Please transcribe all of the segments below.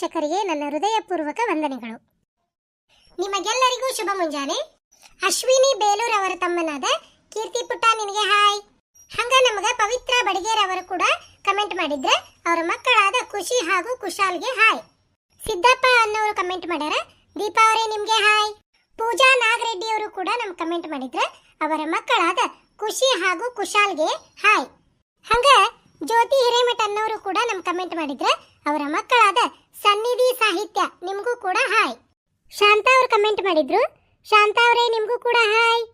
ವೀಕ್ಷಕರಿಗೆ ನನ್ನ ಹೃದಯಪೂರ್ವಕ ವಂದನೆಗಳು. ನಿಮಗೆಲ್ಲರಿಗೂ ಶುಭ ಮುಂಜಾನೆ. ಅಶ್ವಿನಿ ಬೇಲೂರ್ ಅವರ ತಮ್ಮನಾದ ಕೀರ್ತಿ ಪುಟ್ಟ ನಿನಗೆ ಹಾಯ್. ಹಂಗ ನಮಗ ಪವಿತ್ರ ಬಡಿಗೇರ್ ಅವರು ಕೂಡ ಕಮೆಂಟ್ ಮಾಡಿದ್ರೆ ಅವರ ಮಕ್ಕಳಾದ ಖುಷಿ ಹಾಗೂ ಕುಶಾಲ್ಗೆ ಹಾಯ್. ಸಿದ್ದಪ್ಪ ಅನ್ನೋರು ಕಮೆಂಟ್ ಮಾಡ್ಯಾರ ಅವರೇ ನಿಮ್ಗೆ ಹಾಯ್. ಪೂಜಾ ನಾಗರೆಡ್ಡಿ ಅವರು ಕೂಡ ನಮ್ಗೆ ಕಮೆಂಟ್ ಮಾಡಿದ್ರೆ ಅವರ ಮಕ್ಕಳಾದ ಖುಷಿ ಹಾಗೂ ಕುಶಾಲ್ಗೆ ಹಾಯ್. ಹಂಗ ಜ್ಯೋತಿ ಹಿರೇಮಠ ಅನ್ನೋರು ಕೂಡ ನಮ್ಗೆ ಕಮೆಂಟ್ ಮಾಡಿದ್ರೆ ಅವರ ಮಕ್ಕಳಾದ ಸನ್ನಿಧಿ ಸಾಹಿತ್ಯ ನಿಮಗೂ ಕೂಡ ಹಾಯ್. ಶಾಂತಾ ಅವರು ಕಮೆಂಟ್ ಮಾಡಿದ್ರು. ಶಾಂತಾ ಅವರೇ, ನಿಮಗೂ ಕೂಡ ಹಾಯ್.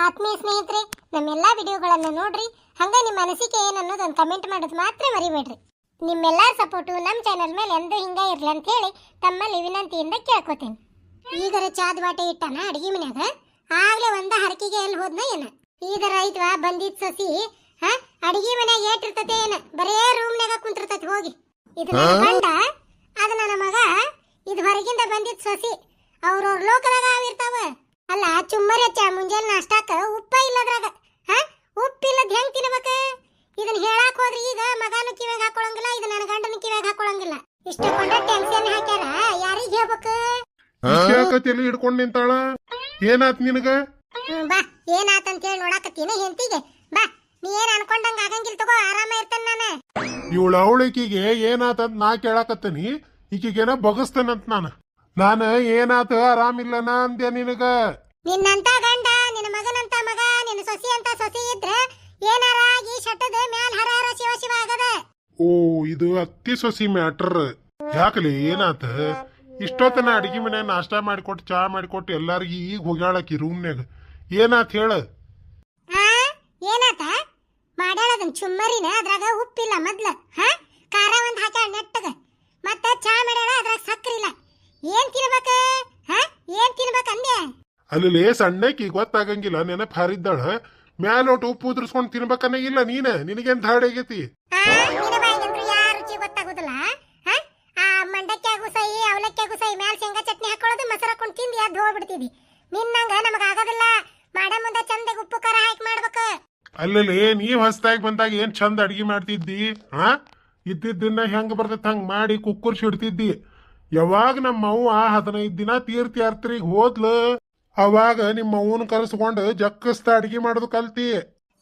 ಆತ್ಮೀಯ ಸ್ನೇಹಿತರೆ, ನಮ್ಮೆಲ್ಲ ವಿಡಿಯೋಗಳನ್ನು ನೋಡ್ರಿ. ಹಂಗ ನಿಮ್ಮ ಅನಿಸಿಕೆ ಏನನ್ನೋದು ಒಂದು ಕಮೆಂಟ್ ಮಾಡೋದು ಮಾತ್ರ ಮರಿಬೇಡ್ರಿ. ನಿಮ್ಮೆಲ್ಲರ ಸಪೋರ್ಟು ನಮ್ಮ ಚಾನಲ್ ಮೇಲೆ ಎಂದೂ ಹಿಂಗೆ ಇರಲಿ ಅಂತ ಹೇಳಿ ತಮ್ಮಲ್ಲಿ ವಿನಂತಿಯಿಂದ ಕೇಳ್ಕೊತೀನಿ. ಈಗರ ಚಾದ್ ವಾಟೆ ಇಟ್ಟಾನ ಅಡಿಗೆ ಮನ್ಯಾಗ, ಆಗ್ಲೇ ಒಂದ ಹರಕಿಗೆ ಎಲ್ಲಿ ಹೋದ್ನ ಏನ? ಈಗರ ಐತ್ವಾ ಬಂದಿದ್ ಸಸಿ, ಹ, ಅಡಿಗೆ ಮನ್ಯಾಗ ಏಟಿರ್ತತೆ ಏನ? ಬರೇ ರೂಮ್ನಾಗ ಕುಂತಿರ್ತತಿ, ಹೋಗಿ. ಇದು ನನ್ನ ಗಂಡ ಅದ ನನ್ನ ಮಗ ಇದು ಹೊರಗಿಂದ ಬಂದಿದ್ ಸೊಸಿ ಅವ್ರವ್ರ ಲೋಕದಾಗ ಅವಿರ್ತಾವ ಅಲ್ಲ ಚುಮ್ಮರಿ ಹಚ್ಚ ಮುಂಜಾನೆ ನಾಷ್ಟಾಕ ಉಪ್ಪ ಇಲ್ಲದ್ರಾಗ. ಹ? ಉಪ್ಪಿಲ್ಲದ ಹೆಂಗ್ ತಿನ್ಬೇಕ? ಇದನ್ನ ಹೇಳಾಕ್ ಹೋದ್ರಿ ಈಗ ಮಗನು ಕಿವ್ಯಾಗ ಹಾಕೊಳ್ಳಂಗಿಲ್ಲ ಇದು ನನ್ನ ಗಂಡನ ಕಿವ್ಯಾಗ ಹಾಕೊಳಂಗಿಲ್ಲ. ಇಷ್ಟಕೊಂಡ ಟೆನ್ಷನ್ ಹಾಕ್ಯಾರ ಯಾರಿಗ್ ಹೇಳ್ಬೇಕು? ಯಾಕತಿ ಹಿಡ್ಕೊಂಡ್ ನಿಂತಾಳ. ಏನಾತ್ ನಿನಗ? ಬಾ ಬಾ ಏನಾತಂತ ಹೇಳಿ ನೋಡಾಕತ್ತೀನಿ ಹೆಂತಿಗೆ ಬಾ. ನೀ ಏನ್ ಅನ್ಕೊಂಡಂಗ ಆಗಂಗಿಲ್ಲ ತಗೋ ಆರಾಮ ಇರ್ತೇನೆ ನಾನು. ಇವಳ ಅವಳಿಕಿಗೆ ಏನಾತಂತ ನಾ ಕೇಳಾಕತ್ತೀನಿ. ಈಕಿಗೇನ ಬಗಸ್ತೇನಂತ ನಾನು. ನಾನು ಏನಾತ ಆರಾಮಿಲ್ಲನ ಅಂದೆ ನಿನಗ? ನಿನ್ನಂತ ಗಂಡ ನಿನ್ನ ಮಗನಂತ ಮಗ ನಿನ್ನ ಸೊಸಿ ಅಂತ ಸೊಸಿ ಇದ್ರೆ ಏನಾರ ಆಗಿ ಶಟದ ಹರ ಹರ ಶಿವ ಶಿವ ಆಗದ? ಓ ಇದು ಅತ್ತಿ ಸೊಸಿ ಮ್ಯಾಟರ್. ಯಾಕಲಿ ಏನಾತ? ಇಷ್ಟೊತ್ತನ ಅಡಿಗೆ ಮನೆ ನಾಷ್ಟಾ ಮಾಡಿಕೊಟ್ಟು ಚಾ ಮಾಡಿಕೊಟ್ಟು ಎಲ್ಲಾರ್ಗಿ ಈಗ ಹೋಗ್ಯಾಳಕಿ ರೂಮ್ನ್ಯಾಗ ಏನಾತ್ ಹೇಳ? ಆ? ಏನಾತ? ಮಾಡ್ಯಾಳದನ್ ಚುಮ್ಮರಿನ ಅದ್ರಾಗ ಉಪ್ಪಿಲ್ಲ ಮೊದ್ಲ ಹ? ಖಾರ ಒಂದ್ ಹಾಕ್ಯಾಳ ನೆಟ್ಟಗ. ಮತ್ತ ಚಾ ಮಾಡ್ಯಾಳ ಅದ್ರಾಗ ಸಕ್ಕರಿ ಇಲ್ಲ ಏನ್ ತಿನ್ಬೇಕ? ಹ? ಏನ್ ತಿನ್ಬೇಕ ಅಂದೆ ಅಲ್ಲಿ ಸಣ್ಣಕಿ ಗೊತ್ತಾಗಂಗಿಲ್ಲ ನೆನಪ್ ಹಾರಿದ್ದಾಳ. ಒಟ್ಟು ಉಪ್ಪು ಉದ್ರಸ್ಕೊಂಡ್ ತಿನ್ಬೇಕನ್ನ ಇಲ್ಲ ನೀನ ನಿನಗೇನ್ ಧಾಡಿ ಆಗೈತಿ? ಆ, ನಿನ್ನ ಬಾಯಿಗಂತ್ರು ಯಾರ ರುಚಿ ಗೊತ್ತಾಗುದಿಲ್ಲ ಹ? ಆ ಮಂಡಕ್ಯಾಗು ಸೈ ಅವಲಕ್ಕಿಯಾಗು ಸೈ ಮ್ಯಾಲ್ ಶೇಂಗಾ ಚಟ್ನಿ ಹಾಕೊಳ್ಳೋದು ಮೊಸರು ಹಾಕೊಂಡು ತಿಂದು ಎದ್ದು ಹೋಗ್ಬಿಡ್ತಿದಿ ನಿನ್ನಂಗ ನಮಗ ಆಗೋದಿಲ್ಲ ಮಾಡ ಮುಂದೆ ಚಂದಾಗ ಉಪ್ಪು ಖಾರ ಹಾಕಿ ಮಾಡ್ಬೇಕು. ಅಲ್ಲಲ್ಲಿ ನೀವ್ ಹೊಸ್ದಾಗಿ ಬಂದಾಗ ಏನ್ ಚಂದ ಅಡ್ಗೆ ಮಾಡ್ತಿದ್ದಿ? ಹಾ? ಇದ್ದಿದ್ದನ್ನ ಹೆಂಗ್ ಬರ್ತೈತೆ ಹಂಗ್ ಮಾಡಿ ಕುಕ್ಕುರ್ ಸಿಡ್ತಿದ್ದಿ. ಯಾವಾಗ ನಮ್ಮ ಅವ್ವ ಹದಿನೈದು ದಿನ ತೀರ್ಥ ಯಾತ್ರೆಗೆ ಹೋದ್ಲು ಅವಾಗ ನಿಮ್ಮ ಅವ್ವನ ಕರೆಸ್ಕೊಂಡು ಜಕ್ಕಸ್ತ ಅಡ್ಗೆ ಮಾಡೋದು ಕಲ್ತಿ.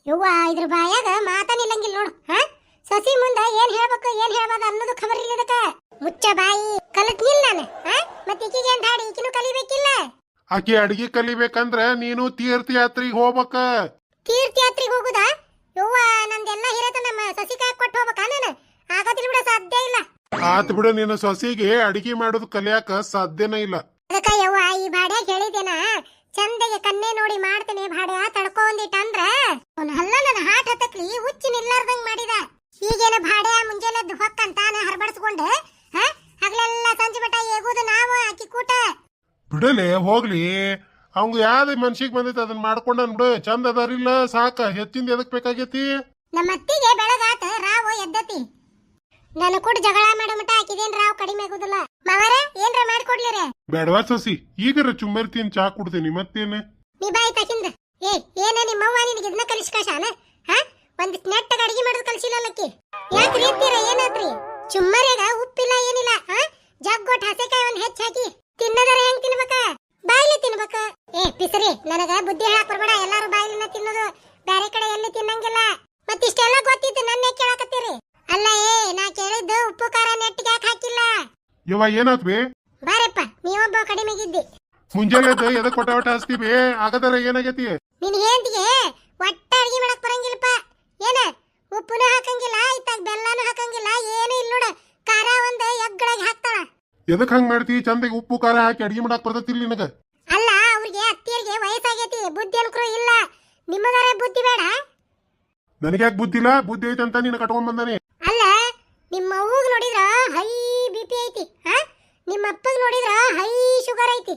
ಯವ್ವ ಇದ್ರ ಬಾಯಾಗ ಮಾತ ನಿಲ್ಲಂಗಿಲ್ಲ ನೋಡು ಹಾ? ಸಸಿ ಮುಂದ ಏನ್ ಹೇಳ್ಬೇಕು ಏನ್ ಹೇಳ್ಬಾರ್ದು ಅನ್ನೋದು ಖಬರ್ ಇಲ್ಲ ಇದಕ್ಕ. ಮುಚ್ಚ ಬಾಯಿ ಕಲತ್ ನಾನು ಹಾ? ಮತ್ತೆ ಈಕಿಗೆ ಏನ್ ದಾಡಿ ಈಕಿನೂ ಕಲಿಬೇಕಿಲ್ಲ. ಆಕಿ ಅಡ್ಗಿ ಕಲಿಬೇಕಂದ್ರ ನೀನು ತೀರ್ಥಯಾತ್ರಿಗೆ ಹೋಗ್ಬೇಕ. ತೀರ್ಥ ಯಾತ್ರೆಗೆ ಹೋಗುದಾ? ಯವ್ವ ನಂದೆಲ್ಲ ಹಿರತ ನಮ್ಮ ಸಸಿ ಕಾಯಕ್ ಕೊಟ್ಟು ಹೋಗ್ಬೇಕಾ ನಾನು? ಆಗೋದಿಲ್ಲ ಬಿಡ ಸಾಧ್ಯ ಇಲ್ಲ. ಆತ್ ಬಿಡು ನಿನ್ನ ಸೊಸಿಗೆ ಅಡಿಗೆ ಮಾಡೋದು ಕಲಿಯಾಕ ಸಾಧ್ಯನೇ ಇಲ್ಲ. ಅದಕ್ಕ ಯವ್ವ ಈ ಬಾಡ್ಯ ಹೇಳಿದೇನ ಚಂದಗೆ ಕನ್ನೆ ನೋಡಿ ಮಾಡ್ತೇನೆ ಬಾಡ್ಯ ತಡ್ಕೊ ಒಂದಿಟ್ಟ ಅಂದ್ರ. ಅವ್ನ ಹಲ್ಲ ನನ್ನ ಹಾಟ್ ಹತ್ತಕ್ಲಿ ಹುಚ್ಚಿ ನಿಲ್ಲಾರ್ದಂಗ್ ಮಾಡಿದ. ಈಗೇನ ಬಾಡ್ಯ ಮುಂಜಾನೆ ಹೊಕ್ಕಂತ ಹೊಕ್ಕಂತಾನ ಹರ್ಬಡಿಸ್ಕೊಂಡು ಹ? ಹಗಲೆಲ್ಲ ಸಂಜೆ ಮಟ ಏಗುದು ನಾವು ಆಕಿ ಕೂಟ. ಬಿಡಲೆ ಹೋಗ್ಲಿ. ಅವಂಗ ಯಾವ್ದು ಮನ್ಸಿಗೆ ಬಂದೈತೆ ಅದನ್ನ ಮಾಡ್ಕೊಂಡನ್ ಬಿಡು. ಚಂದ ಅದಾರಿಲ್ಲ ಸಾಕ. ಹೆಚ್ಚಿಂದ ಎದಕ್ ಬೇಕಾಗೈತಿ? ನಮ್ಮ ಅತ್ತಿಗೆ ಬೆಳಗಾತ ರಾವ್ ಎದ್ದತಿ. ನನ್ನ ಕೂಡ ಜಗಳ ಮಾಡೋ ಮಟ ಹಾಕಿದೇನ್ ರಾವ್ ಕಡಿಮೆ ಆಗುದಿಲ್ಲ. ಮಾವರ ಏನ್ರ ಮಾಡ್ಕೊಡ್ಲಿರ? ಬೇಡವಾ ಸಸಿ ಈಗರ ಚುಮ್ಮರ್ತೀನಿ ಚಾ ಕುಡ್ತೀನಿ ಮತ್ತೇನ? ನೀ ಬಾಯಿ ತಕಿಂದ ಏ ಏನ ನಿಮ್ಮವ್ವ ನಿನಗೆ ಇದನ್ನ ಕಲಿಸ್ಕಾಶಾನ ಹಾ? ಒಂದ್ ನೆಟ್ಟಗ ಅಡಿಗೆ ಮಾಡೋದು ಕಲಿಸಿಲ್ಲಲ್ಲಕ್ಕಿ ಯಾಕ್ರಿ ಅಂತೀರ ಏನಾತ್ರಿ? ಚುಮ್ಮರ್ಯಾಗ ಉಪ್ಪಿಲ್ಲ ಏನಿಲ್ಲ ಹಾ ಜಗ್ಗೊಟ್ ಹಸೆಕಾಯಿ ಒಂದ್ ಹೆಚ್ಚ್ ಹಾಕಿ. ತಿನ್ನದರ ಹೆಂಗ್ ತಿನ್ಬೇಕ? ಬಾಯಿಲಿ ತಿನ್ಬೇಕ. ಏ ಪಿಸರಿ ನನಗ ಬುದ್ಧಿ ಹೇಳಕ್ ಬರ್ಬೇಡ ಎಲ್ಲಾರು ಬಾಯಿಲಿನ ತಿನ್ನೋದು ಬ್ಯಾರೆ ಕಡೆ ಎಲ್ಲಿ ತಿನ್ನಂಗಿಲ್ಲ. ಮತ್ತಿಷ್ಟೆಲ್ಲ ಗೊತ್ತಿತ್ತು ನನ್ನ ಕೇಳಕತ್ತೀರಿ. ಅಲ್ಲ ಏ ನಾ ಕೇಳಿದ್ದು ಉಪ್ಪು ಖಾರ ನೆಟ್ಟಿಗೆ ಯಾಕೆ ಹಾಕಿಲ್ಲ? ಯವ್ವ ಏನಾತ್ ಬೇ? ಬಾರಪ್ಪ ನೀವೊಬ್ಬ ಕಡಿಮೆಗಿದ್ದಿ. ಮುಂಜಾನೆ ಎದ್ದು ಎದಕ್ ಕೊಟ್ಟ ಒಟ್ಟ ಹಸ್ತೀವಿ ಆಗದರ ಏನಾಗೈತಿ? ನಿನ್ ಹೆಂಡ್ತಿಗೆ ಒಟ್ಟ ಅಡಿಗೆ ಮಾಡಕ್ ಬರಂಗಿಲ್ಲಪ್ಪ ಏನ ಉಪ್ಪುನು ಹಾಕಂಗಿಲ್ಲ ಇತ್ತಾಗ ಬೆಲ್ಲನು ಹಾಕಂಗಿಲ್ಲ ಏನು ಇಲ್ಲ ನೋಡ ಖಾರ ಒಂದ್ ಎಗ್ಗಳಾಗಿ ಹಾಕ್ತಾಳ ಎದಕ್ ಹಂಗ್ ಮಾಡ್ತಿ? ಚಂದಗೆ ಉಪ್ಪು ಖಾರ ಹಾಕಿ ಅಡಿಗೆ ಮಾಡಕ್ ಬರ್ತತಿಲ್ಲ ನಿನಗ? ಅಲ್ಲ ಅವ್ರಿಗೆ ಅತ್ತಿಯರಿಗೆ ವಯಸ್ಸಾಗೈತಿ ಬುದ್ಧಿ ಅನ್ಕರು ಇಲ್ಲ. ನಿಮ್ಮಗಾರ ಬುದ್ಧಿ ಬೇಡ? ನನಗೆ ಯಾಕೆ ಬುದ್ಧಿ ಐತೆ ಅಂತ ನಿನ್ನ ಕಟ್ಕೊಂಡ್ ಬಂದಾನೆ. ಅಲ್ಲ ನಿಮ್ಮ ಅವ್ವಗ್ ನೋಡಿದ್ರ ಹೈ ಬಿ ಪಿ ಐತಿ ಹಾ? ನಿಮ್ಮ ಅಪ್ಪಗ್ ನೋಡಿದ್ರ ಹೈ ಶುಗರ್ ಐತಿ.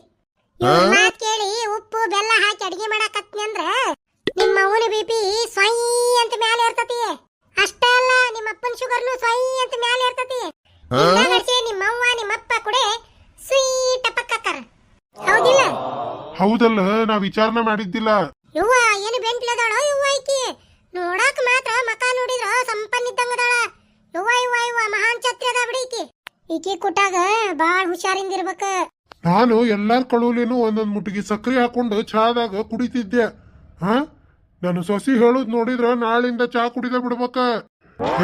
ಇವ್ರ್ ಮಾತ್ ಕೇಳಿ ಉಪ್ಪು ಬೆಲ್ಲ ಹಾಕಿ ಅಡಿಗೆ ಮಾಡಾಕತ್ನಿ ಅಂದ್ರ ನಿಮ್ಮ ಅವ್ವನ ಬಿ ಪಿ ಸೈ ಅಂತ ಮ್ಯಾಲೆ ಇರ್ತತಿ ಅಷ್ಟೇ ಅಲ್ಲ ನಿಮ್ಮ ಅಪ್ಪನ ಶುಗರ್ನು ಸೈ ಅಂತ ಮ್ಯಾಲೆ ಇರ್ತತಿ ಹೌದಲ್ಲ ನಾ ವಿಚಾರಣೆ ಮಾಡಿದ್ದಿಲ್ಲ. ಯವ್ವ ಏನು ಬೆಂಟ್ಲದಾಳ ಯವ್ವ ಐಕಿ ನೋಡಾಕ ಮಾತ್ರ ಮಕ ನೋಡಿದ್ರ ಸಂಪನ್ನಿದ್ದಂಗದಾಳ ಯವ್ವ ಯವ್ವ ಯವ್ವ ಮಹಾನ್ ಛತ್ರಿ ಅದ ಬಿಡಿ ಈಕಿ. ಕೊಟ್ಟಾಗ ಕುಟಾಗ ಹುಷಾರಿಂದ ಇರ್ಬೇಕ ನಾನು ಎಲ್ಲಾರ ಕಳುವಲಿನೂ ಒಂದೊಂದ್ ಮುಟ್ಟಿಗೆ ಸಕ್ರಿ ಹಾಕೊಂಡು ಚಹಾದಾಗ ಕುಡಿತಿದ್ದೆ. ಹಾ? ನಾನು ಸೊಸಿ ಹೇಳುದ್ ನೋಡಿದ್ರ ನಾಳಿಂದ ಚಹಾ ಕುಡಿದ ಬಿಡ್ಬೇಕ.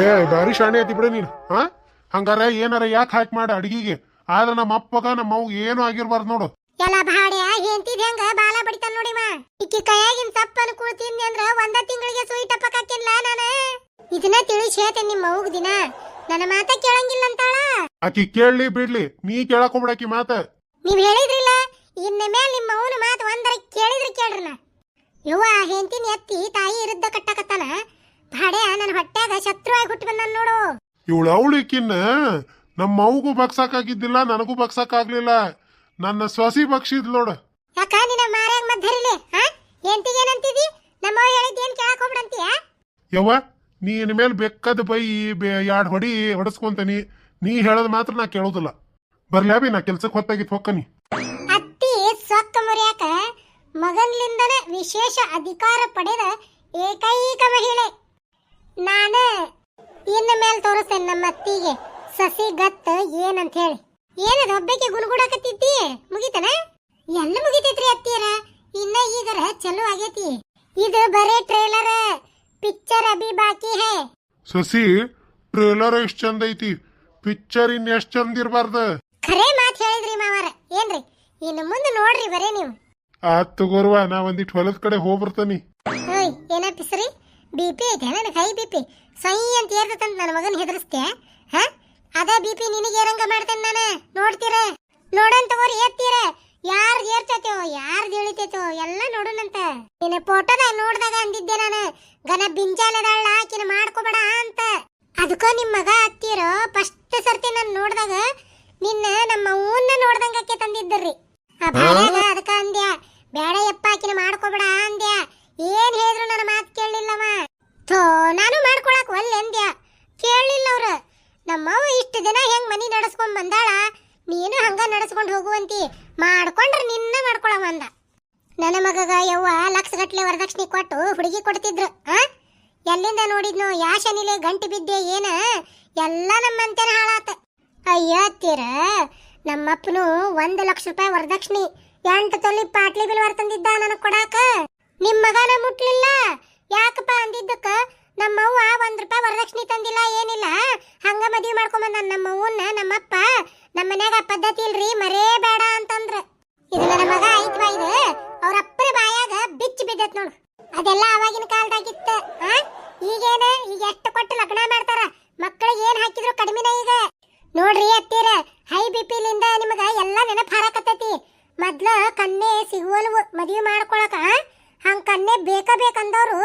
ಏ ಬಾರಿ ಶಾಣೆ ಐತಿ ಬಿಡ ನೀನು. ಹಾ? ಹಂಗಾರ ಏನಾರ ಯಾಕೆ ಹಾಕಿ ಮಾಡ ಅಡಿಗೆಗೆ. ಆದ್ರೆ ನಮ್ಮ ಅಪ್ಪಗ ನಮ್ಮ ಅವ್ಗ ಏನು ಆಗಿರ್ಬಾರ್ದು ನೋಡು. ಎಲ್ಲ ಭಾಡ್ಯ ಹೆಂತಿದ್ ಹೆಂಗ ಬಾಲ ಬಡಿತಾನ ನೋಡಿವ ಇಕ್ಕಿ ಕೈಯಾಗಿನ ಸಪ್ಪನ ಕುಳ್ ತಿಂದೆ ಅಂದ್ರ ಒಂದ ತಿಂಗಳಿಗೆ ಸುಯಿ ಟಪಕ್ಕಿಲ್ಲ ನಾನು. ಇದನ್ನ ತಿಳಿಸಿ ಹೇಳ್ತೇನೆ ನಿಮ್ಮ ಅವ್ಗ ದಿನ. ನನ್ನ ಮಾತ ಕೇಳಂಗಿಲ್ಲ ಅಂತಾಳ ಆಕಿ ಕೇಳಲಿ ಬಿಡ್ಲಿ ನೀ ಕೇಳಕ್ ಹೋಗ್ಬಿಡಕಿ ಮಾತ. ನೀವ್ ಹೇಳಿದ್ರಿಲ್ಲ ಇನ್ನ ಮೇಲೆ ನಿಮ್ಮ ಅವನ ಮಾತು ಒಂದರ ಕೇಳಿದ್ರೆ ಕೇಳ್ರನ. ಯವ್ವ ಹೆಂತಿನ ಎತ್ತಿ ತಾಯಿ ಇರುದ್ದ ಕಟ್ಟಕತ್ತಾನ. ಭಾಡ್ಯ ನನ್ನ ಹೊಟ್ಟ್ಯಾಗ ಶತ್ರು ಆಗಿ ಹುಟ್ಟಿ ಬಂದ ನೋಡು. ಇವಳು ಅವಳಿಕಿನ್ನ ನಮ್ಮ ಅವಗೂ ಬಗ್ಸಕ್ಕಾಗಿದ್ದಿಲ್ಲ ನನಗೂ ಬಗ್ಸಕ್ಕಾಗ್ಲಿಲ್ಲ ನನ್ನ ಸೊಸಿ ಬಕ್ಷಿದ್ ನೋಡು. ಯಾಕ? ನಿನ್ನ ಮಾರ್ಯಾಗ ಮದ್ದರಿಲೆ ಹಾ ಹೆಂತಿಗೆ ಏನಂತಿದಿ? ನಮ್ಮ ಅವ್ವ ಹೇಳಿದ್ದೇನ್ ಕೇಳಕ್ ಹೋಗ್ಬಿಡಂತೀಯ ಯವ್ವ ನೀ ಇನ್ ಮೇಲೆ ಬೆಕ್ಕದ ಬೈ ಎರಡು ಹೊಡಿ ಹೊಡಸ್ಕೊಂತಾನಿ. ನೀ ಹೇಳೋದು ಮಾತ್ರ ನಾ ಕೇಳೋದಿಲ್ಲ. ಬರ್ಲ್ಯಾ ಬಿ ನಾ ಕೆಲ್ಸಕ್ಕೆ ಹೊತ್ತಾಗಿತ್ತು ಹೊಕ್ಕನಿ ಅತ್ತಿ ಸೊಕ್ಕ ಮುರಿಯಾಕ ಮಗನ್ಲಿಂದನೇ ವಿಶೇಷ ಅಧಿಕಾರ ಪಡೆದ ಏಕೈಕ ಮಹಿಳೆ. ನಾನು ಇನ್ನ ಮೇಲೆ ತೋರಿಸ್ತೇನೆ ನಮ್ಮ ಅತ್ತಿಗೆ ಸಸಿ ಗತ್ತ ಏನಂತ ಹೇಳಿ. ಏನದ ಒಬ್ಬಕ್ಕೆ ಗುಣಗುಡಾಕತ್ತಿದ್ದಿ ಮುಗಿತನ? ಎಲ್ಲ ಮುಗಿತೈತ್ರಿ ಅತ್ತಿಯರ. ಇನ್ನ ಈಗರ ಚಲೋ ಆಗೈತಿ. ಇದು ಬರೇ ಟ್ರೇಲರ್ ಪಿಕ್ಚರ್ ಅಭಿ ಬಾಕಿ ಹೇ. ಸಸಿ ಟ್ರೇಲರ್ ಎಷ್ಟ್ ಚಂದ ಐತಿ. ಪಿಕ್ಚರ್ ಇನ್ ಎಷ್ಟ್ ಚಂದ ಇರಬಾರ್ದ? ಖರೆ ಮಾತ್ ಹೇಳಿದ್ರಿ ಮಾವರ. ಏನ್ರಿ? ಇನ್ನು ಮುಂದೆ ನೋಡ್ರಿ ಬರೇ ನೀವು. ಆತ್ ತಗೋರ್ವ ನಾ ಒಂದಿಟ್ ಹೊಲದ ಕಡೆ ಹೋಗ್ಬರ್ತಾನಿ. ಓಯ್ ಪಿಸ್ರಿ? ಬಿ ಪಿ ಐತೆ ನನಗೆ ಕೈ ಬಿ ಪಿ? ಸೈ ಅಂತ ಏರ್ತಂತ ನನ್ನ ಮಗನ ಹೆದರ್ಸ್ತೆ ಹಾ? ಅದ ಬಿ ಪಿ ನಿನಗೆ ಏರಂಗ ಮಾಡ್ತೇನೆ ನಾನು? ನೋಡ್ತೀರ? ನೋಡನ್ ತಗೋರಿ ಎತ್ತೀರ? ಯಾರ್ದು ಏರ್ತೈತೋ ಯಾರ್ದು ಇಳಿತೈತೋ ಎಲ್ಲ ನೋಡೋಣಂತ ನಿನ್ನ ಫೋಟೋದಾಗ ನೋಡ್ದಾಗ ಅಂದಿದ್ದೆ ನಾನು. ಗನ ಬಿಂಜಾಲದಾಳ ಆಕಿನ ಮಾಡ್ಕೋಬೇಡ ಅಂತ. ಅದಕ್ಕ ನಿಮ್ಮ ಮಗ ಅತ್ತಿರೋ ಫಸ್ಟ್ ಸರ್ತಿ ನಾನು ನೋಡ್ದಾಗ ನಿನ್ನ ನಮ್ಮ ಊನ್ನ ನೋಡ್ದಂಗಕ್ಕೆ ತಂದಿದ್ದರ್ರಿ. ಆ ಅದಕ್ಕ ಅಂದ್ಯ ಬೇಡ ಯಪ್ಪ ಆಕಿನ ಮಾಡ್ಕೋಬೇಡ ಅಂದ್ಯ. ಏನ್ ಹೇಳಿದ್ರು ನನ್ನ ಮಾತು ಕೇಳಲಿಲ್ಲವ. ಥೋ ನಾನು ಮಾಡ್ಕೊಳಕ್ ಒಲ್ಲೆ ಅಂದ್ಯ ಕೇಳಲಿಲ್ಲ ಅವ್ರ ನಮ್ಮವ್ವ ಇಷ್ಟು ದಿನ ಹೆಂಗ್ ಮನಿ ನಡೆಸ್ಕೊಂಡ್ ಬಂದಾಳ ನೀನು ಹಂಗ ನಡೆಸ್ಕೊಂಡು ಹೋಗುವಂತಿ ಮಾಡ್ಕೊಂಡ್ರೆ ನಿನ್ನ ಮಾಡ್ಕೊಳವ ಅಂದ. ನನ್ನ ಮಗಗ ಯವ್ವ ಲಕ್ಷ ಗಟ್ಲೆ ವರದಕ್ಷಿಣೆ ಕೊಟ್ಟು ಹುಡುಗಿ ಕೊಡ್ತಿದ್ರು. ಆ? ಎಲ್ಲಿಂದ ನೋಡಿದ್ನು, ಯಾ ಶನಿಲೆ ಗಂಟು ಬಿದ್ದೆ ಏನ? ಎಲ್ಲ ನಮ್ಮಂತೆನ ಹಾಳಾತ. ಅಯ್ಯ ನಮ್ಮ ನಮ್ಮಪ್ಪನು ಒಂದು ಲಕ್ಷ ರೂಪಾಯಿ ವರದಕ್ಷಿಣೆ, ಎಂಟು ತೊಲಿ ಪಾಟ್ಲಿ ಬಿಲ್ ತಂದಿದ್ದ ನನಗ್ ಕೊಡಾಕ. ನಿಮ್ ಮಗನ ಮುಟ್ಲಿಲ್ಲ. ಯಾಕಪ್ಪ ಅಂದಿದ್ದಕ್ಕ? ನಮ್ಮವ್ವ ಒಂದ್ ರೂಪಾಯಿ ವರದಕ್ಷಿಣೆ ತಂದಿಲ್ಲ, ಏನಿಲ್ಲ. ಹಂಗ ಮದ್ವಿ ನಮ್ಮ ಅವ್ವನ್ನ ನಮ್ಮಪ್ಪ. ನಮ್ಮ ಮನ್ಯಾಗ ಪದ್ಧತಿ ಇಲ್ರಿ, ಮರೇ ಬೇಡ ಅಂತಂದ್ರ. ಇದು ನನ್ನ ಮಗ ಐತ್ವಾ ಇದು. ಅವ್ರ ಅಪ್ಪರ ಬಾಯಾಗ ಬಿಚ್ಚಿ ಬಿದ್ದತ್ ನೋಡು. ಅದೆಲ್ಲ ಅವಾಗಿನ ಕಾಲದಾಗಿತ್ತ ಈಗೇನ? ಈಗ ಎಷ್ಟು ಕೊಟ್ಟು ಲಗ್ನ ಮಾಡ್ತಾರ? ಮಕ್ಕಳಿಗೆ ಏನ್ ಹಾಕಿದ್ರು ಕಡಿಮೆನ ಈಗ. ನೋಡ್ರಿ ಅತ್ತೀರ ಹೈ ಬಿ ಲಿಂದ ನಿಮಗ ಎಲ್ಲ ನೆನಪು ಹಾರಕತ್ತೈತಿ ಮೊದ್ಲ ಕನ್ನೆ ಸಿಗುವಲ್ವು ಮದ್ವಿ ಮಾಡ್ಕೊಳಕ ಹಂಗ ಕನ್ನೆ ಬೇಕ ಬೇಕಂದವ್ರು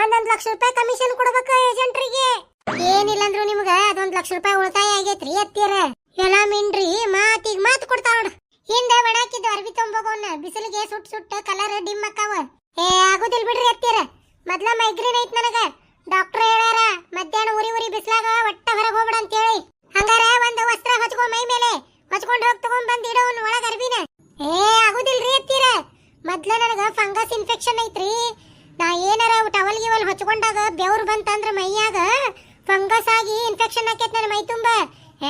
ಒಂದೊಂದ್ ಲಕ್ಷ ರೂಪಾಯಿ ಕಮಿಷನ್ ಕೊಡ್ಬೇಕು ಏಜೆಂಟ್ರಿಗೆ ಏನಿಲ್ಲ ಅಂದ್ರು ನಿಮ್ಗ ಅದೊಂದ್ ಲಕ್ಷ ರೂಪಾಯಿ ಉಳಿತಾಯ ಆಗೈತ್ರಿ ಎತ್ತೀರ ಎಲ್ಲ ಮಿನ್ರಿ ಮಾತಿಗ್ ಮಾತು ಕೊಡ್ತಾವ ನೋಡು. ಹಿಂದೆ ಒಣಾಕಿದ್ದು ಅರ್ಬಿ ತೊಂಬೋಗೋನ್ನ ಬಿಸಿಲಿಗೆ ಸುಟ್ ಸುಟ್ಟ ಕಲರ್ ಡಿಮ್ ಅಕ್ಕಾವ ಏ ಆಗುದಿಲ್ ಬಿಡ್ರಿ ಅತ್ತೀರ ಮೊದ್ಲ ಮೈಗ್ರೇನ್ ಐತ್ ನನಗ ಡಾಕ್ಟರ್ ಹೇಳ್ಯಾರ ಮಧ್ಯಾಹ್ನ ಉರಿ ಉರಿ ಬಿಸ್ಲಾಗ ಒಟ್ಟ ಹೊರಗೆ ಹೋಗ್ಬಿಡ ಅಂತ ಹೇಳಿ ಹಂಗಾರ ಒಂದು ವಸ್ತ್ರ ಹೊಚ್ಕೊ ಮೈ ಮೇಲೆ ಹೊಚ್ಕೊಂಡು ಹೋಗಿ ತಗೊಂಡ್ ಬಂದ್ ಇಡೋನ್ ಒಳಗ ಅರ್ಬಿನ ಏ ಆಗುದಿಲ್ರಿ ಅತ್ತೀರ ಮೊದ್ಲ ನನಗ ಫಂಗಸ್ ಇನ್ಫೆಕ್ಷನ್ ಐತ್ರಿ ನಾ ಏನಾರ ಟವಲ್ ಗಿವಲ್ ಬೆವರು ಬಂತಂದ್ರ ಮೈಯಾಗ ಫಂಗಸ್ ಆಗಿ ಇನ್ಫೆಕ್ಷನ್ ಆಕೈತ್ ನನ್ನ ಮೈ ತುಂಬ.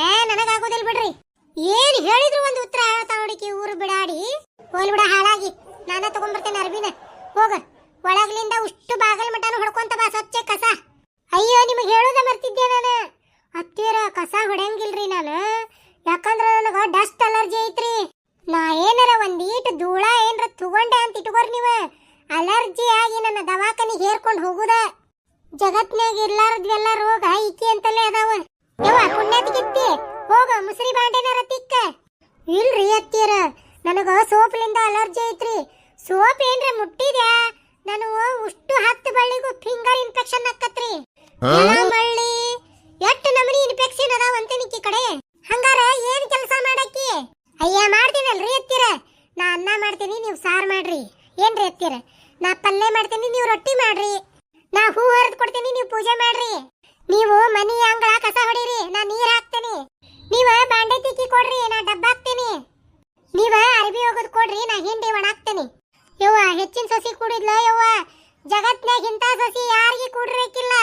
ಏ ನನಗಾಗೋದಿಲ್ಲ ಬಿಡ್ರಿ. ಏನ್ ಹೇಳಿದ್ರು ಒಂದು ಉತ್ತರ ಹೇಳ್ತಾ ಹುಡುಕಿ ಊರು ಬಿಡಾಡಿ. ಹೋಲ್ ಬಿಡ ಹಾಳಾಗಿ. ನಾನ ತಗೊಂಡ್ಬರ್ತೇನೆ ಅರ್ಬಿನ ಹೋಗ. ಒಳಗ್ಲಿಂದ ಉಷ್ಟು ಬಾಗಲ್ ಮಟನ ಹೊಡ್ಕೊಂತ ಬಾ, ಸ್ವಚ್ಛ ಕಸ. ಅಯ್ಯೋ, ನಿಮಗೆ ಹೇಳೋದ ಮರ್ತಿದ್ದೆ ನಾನು. ಹತ್ತಿರ ಕಸ ಹೊಡೆಯಂಗಿಲ್ರಿ ನಾನು. ಯಾಕಂದ್ರೆ ನನಗ ಡಸ್ಟ್ ಅಲರ್ಜಿ ಐತ್ರಿ ನಾ ಏನಾರ ಒಂದ್ ಈಟ್ ಧೂಳ ಏನ್ರ ತಗೊಂಡೆ ಅಂತ ಇಟ್ಕೋರ್ ನೀವ ಅಲರ್ಜಿ ಆಗಿ ನನ್ನ ದವಾಖಾನಿಗೆ ಹೇರ್ಕೊಂಡು ಹೋಗುದ ಜಗತ್ನ್ಯಾಗ ಇರ್ಲಾರದ್ವೆಲ್ಲ ರೋಗ ಇಕ್ಕಿ ಅಂತಲೇ ಅದಾವ. ಯವ್ವ ಪುಣ್ಯತಿಗಿತ್ತಿ ಹೋಗ ಮುಸ್ರಿ ಬಾಂಡೆನಾರ ತಿಕ್ಕ. ಇಲ್ರಿ ಅತ್ತೀರ ನನಗ ಸೋಪ್ಲಿಂದ ಅಲರ್ಜಿ ಐತ್ರಿ. ಸೋಪ್ ಏನ್ರ ಮುಟ್ಟಿದ್ಯಾ? ನಾನು ಉಷ್ಟು ಹತ್ತು ಬಳ್ಳಿಗೂ ಫಿಂಗರ್ ಇನ್ಫೆಕ್ಷನ್ ಆಕತ್ರಿ. ಬಳ್ಳಿ? ಎಷ್ಟು ನಮನಿ ಇನ್ಫೆಕ್ಷನ್ ಅದಾವ ಅಂತ ಅಂತೇನಿಕ್ಕಿ ಕಡೆ. ಹಂಗಾರ ಏನ್ ಕೆಲಸ ಮಾಡಕ್ಕಿ ಅಯ್ಯ ಮಾಡ್ತೀನಲ್ರಿ ಎತ್ತೀರ ನಾ ಅನ್ನ ಮಾಡ್ತೀನಿ ನೀವು ಸಾರ್ ಮಾಡ್ರಿ. ಏನ್ರಿ ಎತ್ತೀರ ನಾ ಪಲ್ಯ ಮಾಡ್ತೀನಿ ನೀವು ರೊಟ್ಟಿ ಮಾಡ್ರಿ. ನಾ ಹೂ ಹರಿದು ಕೊಡ್ತೀನಿ, ನೀವು ಪೂಜೆ ಮಾಡ್ರಿ. ನೀವು ಮನಿ ಅಂಗಳ ಕಸ ಹೊಡೀರಿ, ನಾ ನೀರ್ ಹಾಕ್ತೀನಿ. ನೀವ ಬಾಂಡೆ ತಿಕ್ಕಿ ಕೊಡ್ರಿ, ನಾ ಡಬ್ಬ ಹಾಕ್ತೀನಿ. ನೀವ ಅರಬಿ ಹೋಗೋದ್ ಕೊಡ್ರಿ, ನಾ ಹಿಂಡಿ ಒಣಾಕ್ತೇನೆ ಯವ್ವ, ಹೆಚ್ಚಿನ ಸಸಿ ಕೂಡಿದ್ಲ ಯವ್ವ? ಜಗತ್ನಾಗ ಇಂತ ಸಸಿ ಯಾರಿಗೆ ಕೂಡಿರಕ್ಕಿಲ್ಲ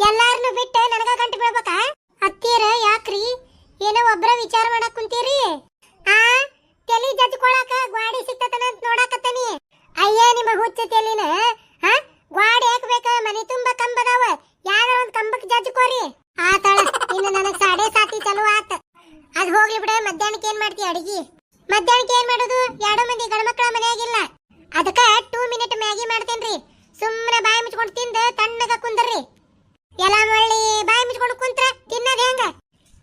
ಎಲ್ಲಾರನ್ನು ಬಿಟ್ಟು ನನಗ ಗಂಟು ಬೀಳ್ಬೇಕ? ಅತ್ತೀರ ಯಾಕ್ರಿ? ಏನೋ ಒಬ್ರ ವಿಚಾರ ಮಾಡಕ್ ಕುಂತೀರಿ? ಆ, ತಲಿ ಜಜ್ಕೊಳಕ ಗ್ವಾಡಿ ಸಿಕ್ತತನ ಅಂತ ನೋಡಕತ್ತೀನಿ. ಅಯ್ಯ, ನಿಮ್ಮ ಹುಚ್ಚ ತಲಿನ ಹ ಗ್ವಾಡಿ ಹಾಕ್ಬೇಕ ಮನೆ ತುಂಬ ಕಂಬದಾವ ಯಾರ ಒಂದ್ ಕಂಬಕ್ ಜಜ್ಕೋರಿ ಆತಳ ಇನ್ನು ನನಗ್ ಸಾಡೆ ಸಾತಿ ಚಲೋ ಆತ ಅದ್ ಹೋಗ್ಲಿ ಬಿಡ ಮಧ್ಯಾಹ್ನಕ್ಕೆ ಏನ್ ಮಾಡ್ತಿ ಅಡಿಗೆ ಮಧ್ಯಾಹ್ನಕ್ಕೆ ಏನ್ ಮಾಡೋದು ಎರಡು ಮಂದಿ ಗಂಡ್ಮಕ್ಳ ಮನೆಯಾಗಿಲ್ಲ ಅದಕ್ಕ ಟೂ ಮಿನಿಟ್ ಮ್ಯಾಗಿ ಮಾಡ್ತೇನ್ರಿ ಸುಮ್ಮನೆ ಬಾಯಿ ಮುಚ್ಕೊಂಡು ತಿಂದ ತಣ್ಣಗ ಕುಂದರ್ರಿ ಎಲ್ಲ ಮಳ್ಳಿ ಬಾಯಿ ಮುಚ್ಕೊಂಡು ಕುಂತ್ರ ತಿನ್ನದ ಹೆಂಗ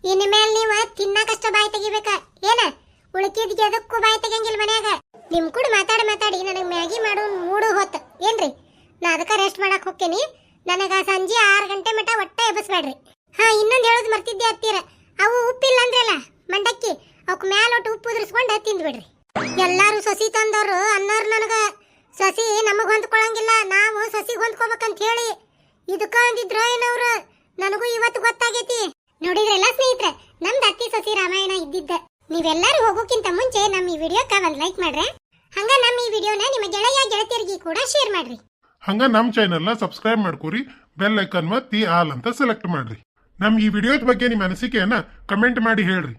ಇನ್ ಮೇಲೆ ನೀವ ತಿನ್ನಕಷ್ಟ ಬಾಯಿ ತೆಗಿಬೇಕ. ಏನ? ಉಳ್ಕಿದ್ ಎದಕ್ಕೂ ಬಾಯಿ ತೆಗಿಯಂಗಿಲ್ಲ ಮನ್ಯಾಗ. ನಿಮ್ ಕೂಡ ಮಾತಾಡಿ ಮಾತಾಡಿ ನನಗೆ ಮ್ಯಾಗಿ ಮಾಡೋ, ಮೂಡು ಹೊತ್ತು. ಏನ್ರಿ? ನಾ ಅದಕ್ಕ ರೆಸ್ಟ್ ಮಾಡಕ್ ಹೋಗ್ತೇನಿ. ನನಗ ಸಂಜೆ ಆರು ಗಂಟೆ ಮಟ ಒಟ್ಟ ಎಬ್ಬಿಸ್ಬೇಡ್ರಿ. ಹಾ, ಇನ್ನೊಂದು ಹೇಳೋದು ಮರ್ತಿದ್ದೆ ಹತ್ತೀರ ಅವು ಉಪ್ಪಿಲ್ಲ ಅಂದ್ರಲ್ಲ, ಮಂಡಕ್ಕಿ. ಅವಕ್ ಮ್ಯಾಲ ಒಟ್ಟು ಉಪ್ಪು ಉದುರಿಸ್ಕೊಂಡು ತಿಂದ್ಬಿಡ್ರಿ. ಎಲ್ಲಾರು ಸಸಿ ತಂದವರು ಅನ್ನೋರು ನನಗ, ಸಸಿ, ನಮಗ್ ಹೊಂದ್ಕೊಳಂಗಿಲ್ಲ. ನಾವು ಸಸಿ ಹೊಂದ್ಕೋಬೇಕಂತ ಹೇಳಿ. ಇದಕ್ಕ ಅಂದಿದ್ರ ಏನವ್ರು? ನನಗೂ ಇವತ್ತು ಗೊತ್ತಾಗೈತಿ. ನೋಡಿದ್ರಲ್ಲ ಸ್ನೇಹಿತರೆ ನಮ್ದು ಅತ್ತಿ ಸಸಿ ರಾಮಾಯಣ ಇದ್ದಿದ್ದ. ನೀವೆಲ್ಲರೂ ಹೋಗೋಕ್ಕಿಂತ ಮುಂಚೆ ನಮ್ಮ ಈ ವಿಡಿಯೋಕ್ಕ ಒಂದು ಲೈಕ್ ಮಾಡ್ರೆ. ಹಂಗ ನಮ್ಮ ಈ ವಿಡಿಯೋನ ನಿಮ್ಮ ಗೆಳೆಯ ಗೆಳತಿಯರಿಗೆ ಕೂಡ ಶೇರ್ ಮಾಡ್ರಿ. ಹಂಗ ನಮ್ಮ ಚಾನೆಲ್ನ ಸಬ್ಸ್ಕ್ರೈಬ್ ಮಾಡ್ಕೊರಿ ಬೆಲ್ ಐಕನ್ ಒತ್ತಿ ಆಲ್ ಅಂತ ಸೆಲೆಕ್ಟ್ ಮಾಡ್ರಿ. ನಮ್ಮ ಈ ವಿಡಿಯೋದ ಬಗ್ಗೆ ನಿಮ್ಮ ಅನಿಸಿಕೆಯನ್ನ ಕಮೆಂಟ್ ಮಾಡಿ ಹೇಳ್ರಿ.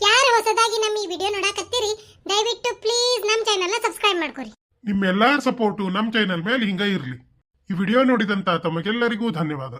ಯಾರು ಹೊಸದಾಗಿ ನಮ್ಮ ಈ ವಿಡಿಯೋ ನೋಡಕತ್ತೀರಿ ದಯವಿಟ್ಟು ಪ್ಲೀಸ್ ನಮ್ಮ ಚಾನೆಲ್ನ ಸಬ್ಸ್ಕ್ರೈಬ್ ಮಾಡ್ಕೊರಿ. ನಿಮ್ಮೆಲ್ಲರ ಸಪೋರ್ಟು ನಮ್ಮ ಚಾನೆಲ್ ಮೇಲೆ ಹಿಂಗ ಇರಲಿ. ಈ ವಿಡಿಯೋ ನೋಡಿದಂತ ತಮಗೆಲ್ಲರಿಗೂ ಧನ್ಯವಾದ.